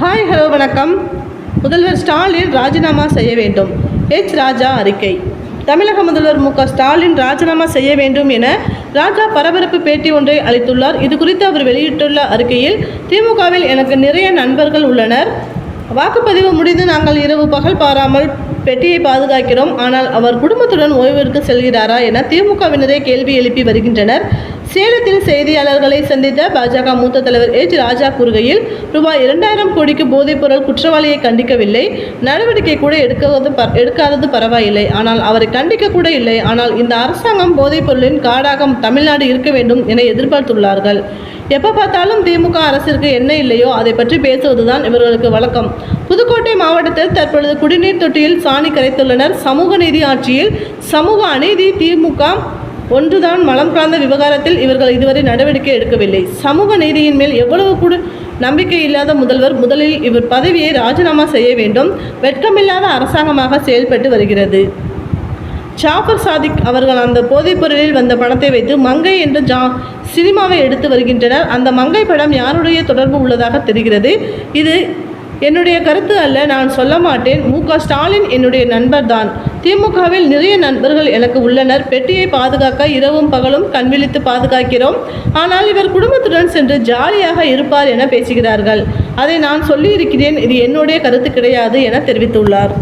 Hi hello வணக்கம். முதல்வர் ஸ்டாலின் ராஜினாமா செய்ய வேண்டும். எச். ராஜா அறிக்கை. தமிழக முதல்வர் மு. ஸ்டாலின் ராஜினாமா செய்ய வேண்டும் என ராஜா பரபரப்பு பேட்டி ஒன்றை அளித்துள்ளார். இது குறித்து அவர் வெளியிட்டுள்ள அறிக்கையில் திமுகவில் எனக்கு நிறைய நண்பர்கள் உள்ளனர். வாக்குப்பதிவு முடிந்து நாங்கள் இரவு பகல் பாராமல் பெட்டியை பாதுகாக்கிறோம். ஆனால் அவர் குடும்பத்துடன் ஓய்விற்கு செல்கிறாரா என திமுகவினரே கேள்வி எழுப்பி வருகின்றனர். சேலத்தில் செய்தியாளர்களை சந்தித்த பாஜக மூத்த தலைவர் எச். ராஜா கூறுகையில் ரூபாய் இரண்டாயிரம் கோடிக்கு போதைப்பொருள் குற்றவாளியை கண்டிக்கவில்லை. நடவடிக்கை கூட எடுக்காதது ப- எடுக்காதது பரவாயில்லை. ஆனால் அவரை கண்டிக்க கூட இல்லை. ஆனால் இந்த அரசாங்கம் போதைப்பொருளின் காடாக தமிழ்நாடு இருக்க வேண்டும் என எதிர்பார்த்துள்ளார்கள். எப்போ பார்த்தாலும் திமுக அரசிற்கு என்ன இல்லையோ அதை பற்றி பேசுவதுதான் இவர்களுக்கு வழக்கம். புதுக்கோட்டை மாவட்டத்தில் தற்பொழுது குடிநீர் தொட்டியில் சாணி கரைத்துள்ளனர். சமூக நீதி ஆட்சியில் சமூக அநீதி திமுக ஒன்றுதான் மலம் கலந்த விவகாரத்தில் இவர்கள் இதுவரை நடவடிக்கை எடுக்கவில்லை. சமூக நீதியின் மேல் எவ்வளவு கூட நம்பிக்கை இல்லாத முதல்வர் முதலில் இவர் பதவியை ராஜினாமா செய்ய வேண்டும். வெட்கமில்லாத அரசாங்கமாக செயல்பட்டு வருகிறது. ஜாஃபர் சாதிக் அவர்கள் அந்த போதைப்பொருளில் வந்த பணத்தை வைத்து மங்கை என்ற ஜா சினிமாவை எடுத்து வருகின்றனர். அந்த மங்கை படம் யாருடைய தொடர்பு உள்ளதாக தெரிகிறது? இது என்னுடைய கருத்து அல்ல நான் சொல்ல மாட்டேன். மு. க. ஸ்டாலின் என்னுடைய நண்பர் தான். திமுகவில் நிறைய நண்பர்கள் எனக்கு உள்ளனர். பெட்டியை பாதுகாக்க இரவும் பகலும் கண்விழித்து பாதுகாக்கிறோம். ஆனால் இவர் குடும்பத்துடன் சென்று ஜாலியாக இருப்பார் என பேசுகிறார்கள். அதை நான் சொல்லியிருக்கிறேன். இது என்னுடைய கருத்து கிடையாது என தெரிவித்துள்ளார்.